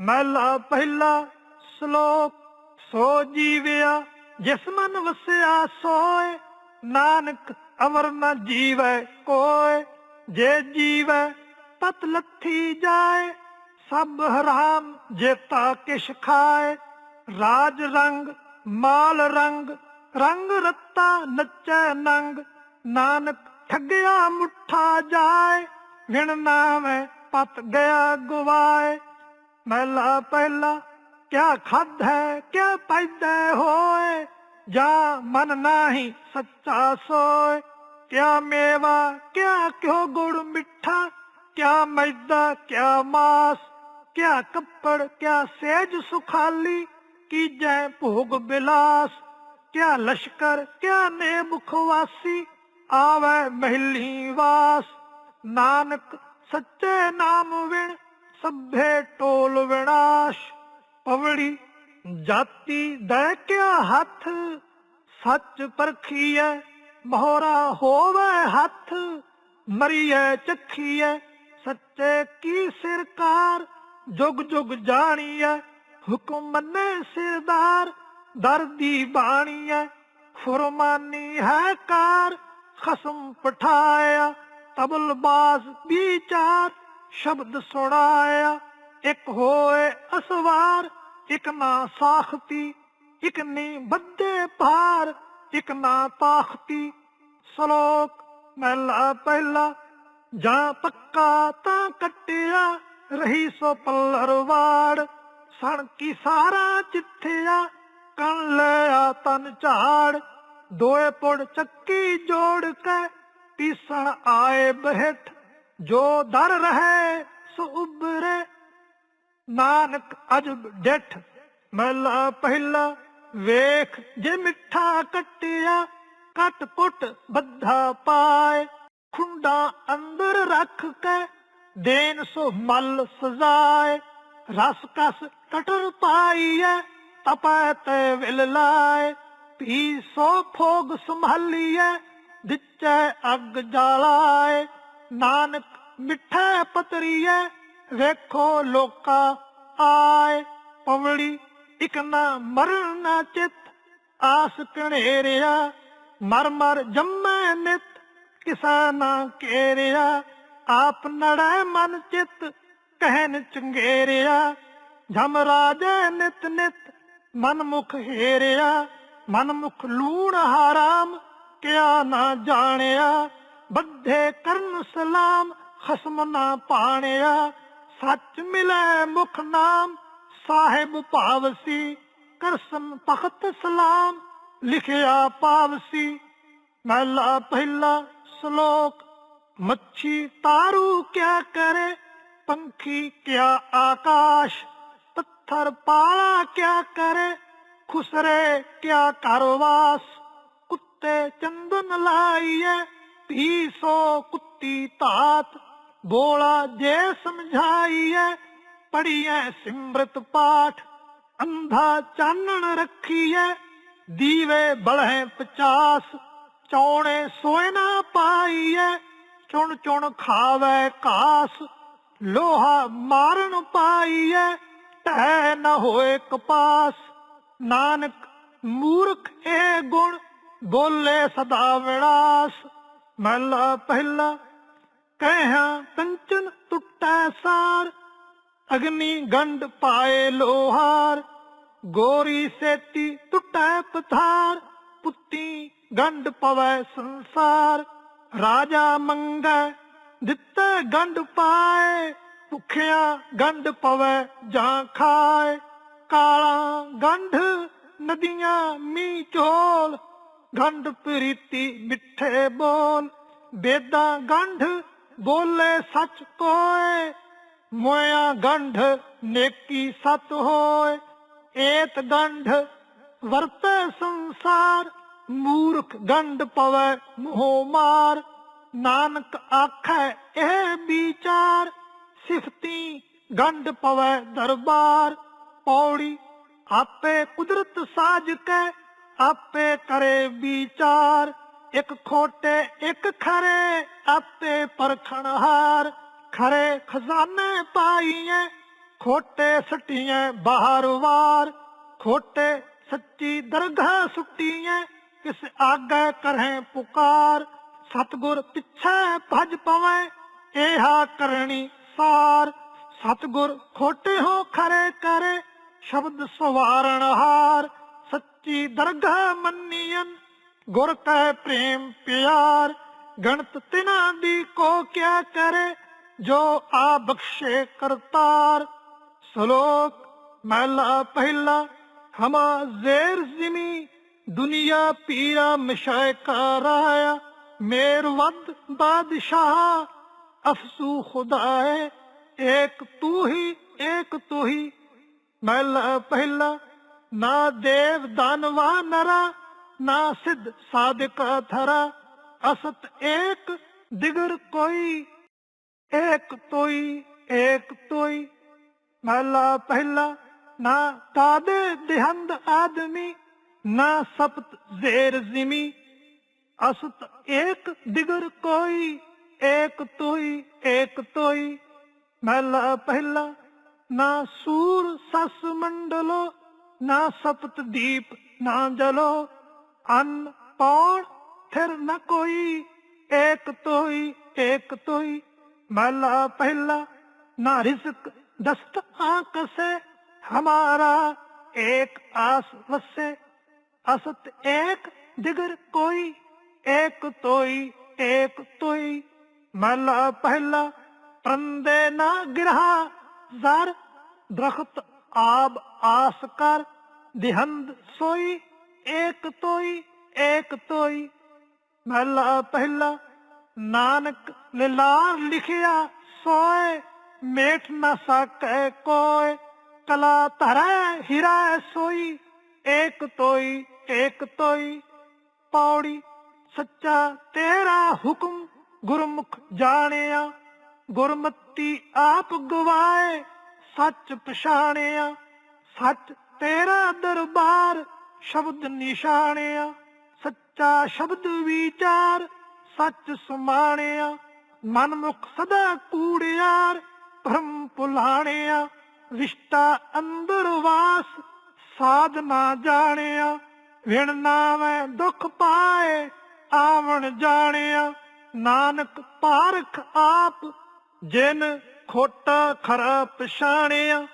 ਮਹਿਲਾ ਪਹਿਲਾ ਸ਼ਲੋਕ, ਸੋ ਜੀਵਿਆ ਜਿਸ ਮਨ ਵਸਿਆ ਸੋਏ, ਨਾਨਕ ਅਮਰ ਨ ਜੀਵੈ ਕੋਏ, ਜੇ ਜੀਵੈ ਪਤ ਲੱਥੀ ਜਾਏ, ਸਭ ਹਰਾਮ ਜੇਤਾ ਕਿਛ ਖਾਏ। ਰਾਜ ਰੰਗ, ਮਾਲ ਰੰਗ ਰੰਗ ਰੱਤਾ ਨੱਚੈ ਨੰਗ, ਨਾਨਕ ਠੱਗਿਆ ਮੁੱਠਾ ਜਾਏ, ਵਿਣ ਨਾਵੇਂ ਪਤ ਗਿਆ ਗਵਾਏ। ਮਹਿਲਾ ਪਹਿਲਾ, ਕਿਆ ਖਾਧ ਹੈ, ਕਿਆ ਪੈਦਾ ਹੋਏ? ਜਾ ਮਨ ਨਾਹੀ ਸੱਚਾ ਸੋਏ। ਕਿਆ ਮੇਵਾ, ਕਿਆ ਕਿਉ ਗੁੜ ਮਿੱਠਾ? ਕਿਆ ਮੈਦਾ, ਕਿਆ ਮਾਸ? ਕਿਆ ਕੱਪੜ, ਕਿਆ ਸੇਜ ਸੁਖਾਲੀ? ਕੀਜੈ ਭੋਗ ਬਿਲਾਸ? ਕਿਆ ਲਸ਼ਕਰ, ਕਿਆ ਨੇ ਮੁਖਵਾਸੀ ਆਵੇ ਮਹਿਲੀ ਵਾਸ। ਨਾਨਕ ਸੱਚੇ ਨਾਮ ਵਿਣ ਸਭੇ ਟੋਲ ਵਿਨਾਸ਼, ਪਵੜੀ ਜਾਤੀ ਦੈ ਹੱਥ? ਸੱਚ ਪਰਖੀਐ, ਮੋਹਰਾ ਹੋਵੇ ਹੱਥ? ਮਰੀਐ, ਚੱਖੀਐ, ਸੱਚੇ ਕੀ ਸਿਰਕਾਰ? ਜੁਗ ਜੁਗ ਜਾਣੀਐ, ਹੁਕਮ ਮੰਨੇ ਸਿਰਦਾਰ ਦਰਦੀ ਬਾਣੀਐ, ਫੁਰਮਾਨੀ ਹੈ ਕਾਰ? ਖਸਮ ਪਠਾਇਆ, ਤਬਲ ਤਬਲਬਾਜ਼ ਵਿਚਾਰ ਸ਼ਬਦ ਸੁਣਾਇਆ, ਇੱਕ ਹੋਏ ਅਸਵਾਰ, ਇੱਕ ਨਾ ਸਾਖਤੀ, ਇੱਕ ਨੀ ਬੱਦੇ ਭਾਰ, ਇੱਕ ਨਾ ਤਾਖਤੀ। ਸ਼ਲੋਕ ਮਹਿਲਾ ਪਹਿਲਾ, ਜਾਂ ਪੱਕਾ ਤਾਂ ਕੱਟਿਆ, ਰਹੀ ਸੋ ਪੱਲਰਵਾੜ ਸਣ ਕੀ ਸਾਰਾ ਚਿੱਥਿਆ, ਕਣ ਲਿਆ ਤਨ ਝਾੜ। ਦੋਏ ਪੁੜ ਚੱਕੀ ਜੋੜ ਕੇ, ਪੀਸਣ ਆਏ ਬਹਿਠ ਜੋ ਦਰ ਰਹੇ ਸੋ ਉਬਰੇ ਨਾਨਕ ਅਜਬ ਡੇਠ, ਮਹਿਲਾ ਪਹਿਲਾ, ਵੇਖ ਜੇ ਮਿੱਠਾ ਕੱਟਿਆ ਕੱਟ ਪੁੱਟ ਬੱਧਾ ਪਾਏ। ਖੁੰਡਾ ਅੰਦਰ ਰੱਖ ਕੇ ਦੇਨ ਸੋ ਮਲ ਸਜ਼ਾਏ। ਰਸ ਕਸ ਕਟਰ ਪਾਈਐ, ਤਪੈ ਤੇ ਵਿਲ ਲਾਏ। ਪੀ ਸੋ ਫੋਗ ਸੰਭਾਲੀਐ, ਦਿੱਚੈ ਅੱਗ ਜਾਲਾਏ। ਨਾਨਕ ਮਿੱਠੇ ਪਤਰੀਐ ਵੇਖੋ ਲੋਕਾ ਆਏ। ਪਵੜੀ ਇਕ ਨਾ ਮਰਨ ਨਾ ਚਿਤ, ਆਸ ਕਣੇਰਿਆ ਮਰ ਮਰ ਜੰਮੈ ਨਿਤ ਕਿਸਾ ਕੇਰਿਆ। ਆਪ ਨੜੈ ਮਨ ਚਿਤ ਕਹਿਨ ਚੰਗੇਰਿਆ। ਜਮ ਰਾਜੈ ਨਿਤ ਨਿਤ ਮਨ ਮੁਖ ਹੀਰਿਆ। ਮਨ ਮੁਖ ਲੂਣ ਹਰਾਮ, ਕਿਆ ਨਾ ਜਾਣਿਆ। ਬੱਧੇ ਕਰਨ ਸਲਾਮ, ਖਸਮ ਨਾ ਪਾਣਿਆ, ਸੱਚ ਮਿਲੇ ਮੁਖ ਨਾਮ, ਸਾਹਿਬ ਭਾਵਸੀ, ਕਰਸਨ ਤਖਤ ਸਲਾਮ, ਲਿਖਿਆ ਪਾਵਸੀ। ਮਹਿਲਾ ਪਹਿਲਾ ਸ਼ਲੋਕ, ਮੱਛੀ ਤਾਰੂ ਕਿਆ ਕਰੇ, ਪੰਖੀ ਕਿਆ ਆਕਾਸ਼, ਪੱਥਰ ਪਾਲਾ ਕਿਆ ਕਰੇ, ਖੁਸਰੇ ਕਿਆ ਕਰਵਾਸ ਕੁੱਤੇ ਚੰਦਨ ਲਾਈਏ ਪੀ ਸੋ ਕੁੱਤੀ ਧਾਤ, ਬੋਲਾ ਜੇ ਸਮਝਾਈਏ ਪੜੀਐ ਸਿਮਰਤ ਪਾਠ, ਅੰਧਾ ਚਾਨਣ ਰੱਖੀਐ, ਦੀਵੇ ਬਲਹਿ ਪਚਾਸ, ਚੌਣੇ ਸੋਏ ਨਾ ਪਾਈਐ, ਚੁਣ ਚੁਣ ਖਾਵੇ ਘਾਸ, ਲੋਹਾ ਮਾਰਨ ਪਾਈਐ ਟਹਿ ਨ ਹੋਏ ਕਪਾਸ। ਨਾਨਕ ਮੂਰਖ ਇਹ ਗੁਣ, ਬੋਲੇ ਸਦਾ ਵਿਨਾਸ਼ ਮਹਲਾ ਪਹਿਲਾ ਕਹਿਆ, ਕੰਚਨ ਟੁੱਟੈ ਸਾਰ, ਅਗਨੀ ਗੰਢ ਪਾਏ ਲੋਹਾਰ, ਗੋਰੀ ਸੇਤੀ ਟੁੱਟੈ ਪਥਾਰ, ਪੁੱਤੀ ਗੰਢ ਪਵੈ ਸੰਸਾਰ, ਰਾਜਾ ਮੰਗੈ, ਦਿੱਤੇ ਗੰਢ ਪਾਏ, ਭੁਖਿਆ ਗੰਢ ਪਵੈ ਜਾਂ ਖਾਏ, ਕਾਲਾ ਗੰਢ, ਨਦੀਆਂ ਮੀ ਚੋਲ ਗੰਢ ਪ੍ਰੀਤੀ ਮਿੱਠੇ ਬੋਲ ਬੇਦਾਂ ਗੰਢ ਬੋਲੇ ਸੱਚ ਕੋਏ, ਮੋਇਆ ਗੰਢ ਨੇਕੀ ਸਤ ਹੋਏ। ਏਤ ਗੰਢ ਵਰਤੈ ਸੰਸਾਰ, ਮੂਰਖ ਗੰਢ ਪਵੈ ਮੋਹ ਮਾਰ। ਨਾਨਕ ਆਖੈ ਇਹ ਵਿਚਾਰ, ਸਿਫਤੀ ਗੰਢ ਪਵੈ ਦਰਬਾਰ। ਪੌੜੀ ਆਪੇ ਕੁਦਰਤ ਸਾਜ ਕੇ ਆਪੇ ਕਰੇ ਵਿਚਾਰ, ਇੱਕ ਖੋਟੇ, ਇੱਕ ਖਰੇ, ਆਪੇ ਪਰਖਣ ਹਾਰ। ਖਰੇ ਖਜ਼ਾਨੇ ਪਾਈਏ, ਖੋਟੇ ਸਟੀਆਂ ਬਾਹਰ ਵਾਰ। ਖੋਟੇ ਸੱਚੀ ਦਰਗਾਹ ਸੁੱਟੀਆਂ ਕਿਸ ਆਗੇ ਕਰਹਿ ਪੁਕਾਰ। ਸਤਗੁਰ ਪਿੱਛੇ ਭਜ ਪਵੈ ਇਹਾ ਕਰਨੀ ਸਾਰ। ਸਤਗੁਰ ਖੋਟੇ ਹੋ ਖਰੇ ਕਰੇ, ਸ਼ਬਦ ਸਵਾਰਣ ਹਾਰ। ਸੱਚੀ ਦਰਗਾਹ ਮੰਨੀਆਂ ਗੁਰ ਕੈ ਪ੍ਰੇਮ ਪਿਆਰ, ਗਣਤ ਤਿਨਾ ਦੀ ਕੋ ਕਿਆ ਕਰੇ, ਜੋ ਆ ਬਖਸ਼ੇ ਕਰਤਾਰ। ਸ਼ਲੋਕ, ਮਹਿਲਾ ਪਹਿਲਾ, ਹਮਾ ਜ਼ੇਰ ਜ਼ਿਮੀ, ਦੁਨੀਆ ਪੀਰਾ ਮਸ਼ਾਇਕਾ ਕਰਾਇਆ ਮੇਰ ਵੱਦ ਬਾਦਸ਼ਾਹ, ਅਫਸੂ ਖੁਦਾਏ, ਏਕ ਤੂੰ ਹੀ, ਏਕ ਤੂੰ ਹੀ। ਮਹਿਲਾ ਪਹਿਲਾ ਨਾ ਦੇਵ ਦਾਨਵਾ ਨਰਾ ਨਾ ਸਿੱਧ ਸਾਧਕ ਥਰਾ ਅਸਤ ਏਕ, ਦਿਗਰ ਕੋਈ, ਏਕ ਤੋਈ ਏਕ ਤੋਈ। ਮਹਲਾ ਪਹਿਲਾ, ਨਾ ਤਾਦੇ ਦਿਹੰਦ ਆਦਮੀ, ਨਾ ਸਪਤ ਜ਼ੇਰ ਜ਼ਿਮੀ। ਅਸਤ ਏਕ, ਦਿਗਰ ਕੋਈ, ਏਕ ਤੋਈ ਏਕ ਤੋਈ। ਮਹਲਾ ਪਹਿਲਾ, ਨਾ ਸੂਰ ਸਸ ਮੰਡਲੋ ਨਾ ਸਪਤ ਦੀਪ, ਨਾ ਜਲੋ। ਅੰਨ ਪੌਣ ਫਿਰ ਨ ਕੋਈ। ਏਕ ਤੋਈ ਏਕ ਤੋਈ। ਮਹਲਾ ਪਹਿਲਾ, ਨਾ ਰਿਜ਼ਕ ਦਸਤ ਆਕਸੇ ਹਮਾਰਾ ਏਕ ਆਸ ਵਸੇ। ਅਸਤ ਏਕ ਦਿਗਰ ਕੋਈ। ਏਕ ਤੋਈ ਏਕ ਤੋਈ। ਮਹਲਾ ਪਹਿਲਾ ਪਰੰਦੇ ਨਾ ਗਿਰਹਾ। ਜ਼ਰ ਦਰਖਤ ਆਬ ਆਸ ਕਰ, ਦਿਹੰਦ ਸੋਈ, ਏਕ ਤੋਈ ਏਕ ਤੋਈ। ਮਹਲਾ ਪਹਿਲਾ, ਨਾਨਕ ਲਿਲਾਰ ਲਿਖਿਆ, ਸੋਏ, ਮੇਠ ਨਾ ਸਕੈ ਕੋਏ। ਕਲਾ ਧਰੈ ਹੀਰਾ ਸੋਈ, ਏਕ ਤੋਈ ਏਕ ਤੋਈ। ਪੌੜੀ, ਸੱਚਾ ਤੇਰਾ ਹੁਕਮ ਗੁਰਮੁਖ ਜਾਣਿਆ। ਗੁਰਮਤੀ ਆਪ ਗਵਾਏ ਸੱਚ ਪਛਾਣਿਆ, ਸੱਚ ਤੇਰਾ ਦਰਬਾਰ ਸ਼ਬਦ ਨਿਸ਼ਾਨਿਆ ਸੱਚਾ ਸ਼ਬਦ ਵਿਚਾਰ ਸੱਚ ਸਮਾਣਿਆ, ਮਨਮੁਖ ਸਦਾ ਕੂੜਿਆਰ ਭਰਮ ਭੁਲਾਣਿਆ ਰਿਸ਼ਤਾ ਅੰਦਰ ਵਾਸ ਸਾਧ ਨਾ ਜਾਣਿਆ, ਵਿਣ ਨਾਵੇਂ ਦੁਖ ਪਾਏ ਆਵਣ ਜਾਣਿਆ, ਨਾਨਕ ਪਾਰਖ ਆਪ ਜਿਨ ਖੋਟਾ ਖਰਾ ਪਛਾਣਿਆ,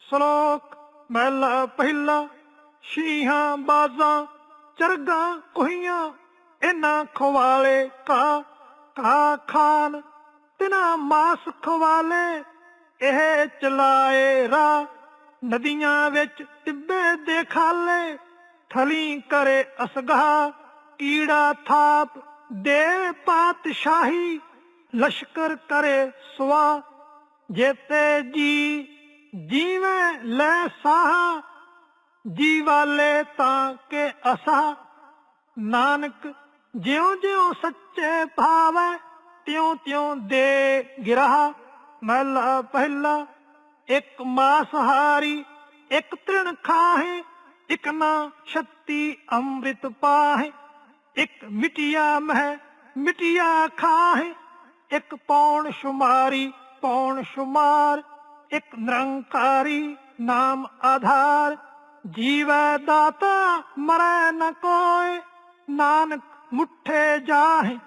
ਸ਼ਲੋਕ ਮਹਿਲਾ ਪਹਿਲਾ, ਸ਼ੀਹਾਂ ਬਾਜ਼ਾਂ, ਚਰਗਾ ਕੋਹੀਆਂ, ਇਹਨਾਂ ਖਵਾਲੇ ਕਾ ਕਾ ਖਾਨ, ਤਿਨਾ ਮਾਸ ਖਵਾਲੇ, ਇਹ ਚਲਾਏ ਰਾ, ਨਦੀਆਂ ਵਿੱਚ ਟਿੱਬੇ ਦੇ ਖਾਲੇ ਥਲੀ ਕਰੇ ਅਸਗਾ ਕੀੜਾ ਥਾਪ ਦੇ ਪਾਤਸ਼ਾਹੀ ਲਸ਼ਕਰ ਕਰੇ ਸਵਾ ਜੇਤੇ ਜੀ ਜੀਵੇਂ ਲੈ ਸਾਹ ਜੀ ਵਾਲੇ ਤਾਂ ਕੇ ਅਸਾ। ਨਾਨਕ ਜਿਉ ਜਿਉ ਸੱਚੇ ਭਾਵੈ ਤਿਉ ਤਿਉ ਦੇ ਗਿਰਹਾ। ਮਹਲਾ ਪਹਿਲਾ ਇੱਕ ਮਾਸਹਾਰੀ, ਇੱਕ ਤ੍ਰਿਣ ਖਾਹੇ, ਇੱਕ ਨਾ ਛੱਤੀ ਅੰਮ੍ਰਿਤ ਪਾਹੇ। ਇੱਕ ਮਿਟਿਆ ਮਹਿ, ਮਿਟਿਆ ਖਾਹੇ ਇੱਕ ਪੌਣ ਸ਼ੁਮਾਰੀ, ਪੌਣ ਸ਼ੁਮਾਰ, ਇੱਕ ਨਿਰੰਕਾਰੀ ਨਾਮ ਆਧਾਰ। ਜੀਵੈ ਦਾਤਾ ਮਰੈ ਨ ਕੋਇ, ਨਾਨਕ ਮੁਠੇ ਜਾਹੇ,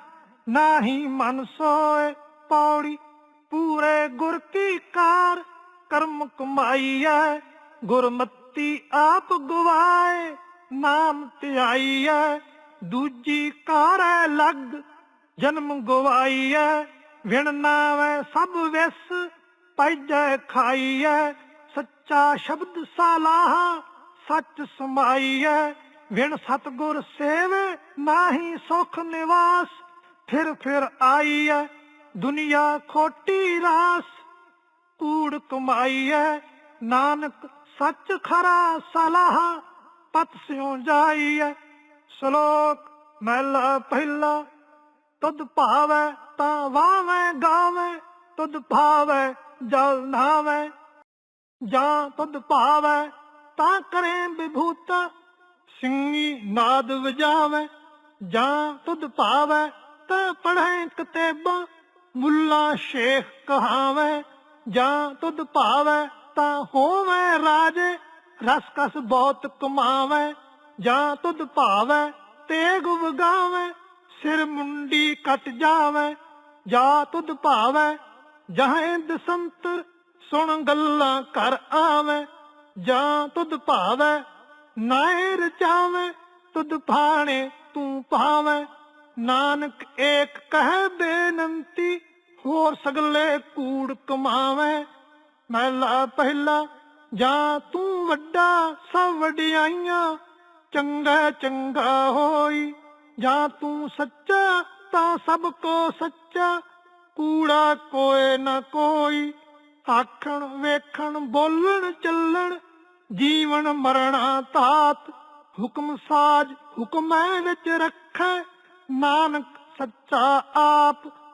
ਨਾਹੀ ਮਨ ਸੋਏ ਪੌੜੀ ਪੂਰੇ ਗੁਰ ਕੀ ਕਾਰ, ਕਰਮ ਕਮਾਈਐ, ਗੁਰਮਤੀ ਆਪ ਗਵਾਏ। ਨਾਮ ਧਿਆਈਐ, ਦੂਜੀ ਕਾਰੈ ਲੱਗ, ਜਨਮ ਗਵਾਈਐ। ਵਿਣ ਨਾਵੇਂ ਸਭ ਵਿਸ ਪੈਜੈ ਖਾਈਐ, ਸੱਚਾ ਸ਼ਬਦ ਸਾਲਾਹ, ਸੱਚ ਸਮਾਈਐ। ਵਿਣ ਸਤਗੁਰ ਸੇਵੇ, ਨਾਹੀ ਸੁਖ ਨਿਵਾਸ, ਫਿਰ ਫਿਰ ਆਈਐ, ਦੁਨੀਆ ਖੋਟੀ ਰਾਸ। ਕੂੜ ਕਮਾਈਐ, ਨਾਨਕ ਸੱਚ ਖਰਾ ਸਲਾਹ, ਪਤ ਸਿਉ ਜਾਈਐ। ਸ਼ਲੋਕ, ਮਹਿਲਾ ਪਹਿਲਾ। ਤੁਧ ਭਾਵੈ ਤਾਂ ਵਾਵੈ ਗਾਵੈ, ਤੁਧ ਭਾਵੈ, ਜਲ ਨਾਵੈ। ਜਾਂ ਤੁਧ ਭਾਵੈ ਤਾਂ ਕਰੇ ਵਿਭੂਤਾ ਸਿੰਘੀ ਨਾਦ ਵਜਾਵੈ। ਜਾਂ ਤੁਧ ਭਾਵੈ ਤਾਂ ਪੜ੍ਹੈ ਕਤੇਬਾਂ, ਮੁੱਲਾ ਸ਼ੇਖ ਕਹਾਵੈ। ਜਾਂ ਤੁਧ ਭਾਵੈ ਤਾਂ ਹੋਵੈ ਰਾਜੇ, ਰਸ ਕਸ ਬਹੁਤ ਕਮਾਵੈ। ਜਾਂ ਤੁਧ ਭਾਵੈ ਤੇਗ ਵਗਾਵੈ। ਸਿਰ ਮੁੰਡੀ ਕੱਟ ਜਾਵੈ, ਜਾਂ ਤੁਧ ਭਾਵੈ, ਜਹਾਂ ਦਸੰਤਰ ਸੁਣ ਗੱਲਾਂ ਕਰ ਆਵੈ, ਜਾ ਤੁਧ ਭਾਵੈ ਨਾਏ ਰਚਾਵੈ, ਤੁਧ ਭਾਣੇ ਤੂੰ ਭਾਵੈ। ਨਾਨਕ ਏਕ ਕਹਿ ਬੇਨੰਤੀ, ਹੋਰ ਸਗਲੇ ਕੂੜ ਕਮਾਵੈ। ਮਹਿਲਾ ਪਹਿਲਾ, ਜਾਂ ਤੂੰ ਵੱਡਾ, ਸਭ ਵਡਿਆਈਆਂ, ਚੰਗਾ ਚੰਗਾ ਹੋਈ। ਜਾਂ ਤੂੰ ਸੱਚਾ, ਤਾਂ ਸਭ ਕੋ ਸੱਚਾ। ਕੂੜਾ ਕੋਏ ਨਾ ਕੋਈ, ਆਖਣ, ਵੇਖਣ, ਬੋਲਣ, ਚੱਲਣ। ਜੀਵਨ ਮਰਣਾ ਤਾਤ ਹੁਕਮ ਸਾਜ, ਹੁਕਮੈ ਵਿੱਚ ਰੱਖੈ। ਨਾਨਕ ਸੱਚਾ ਆਪ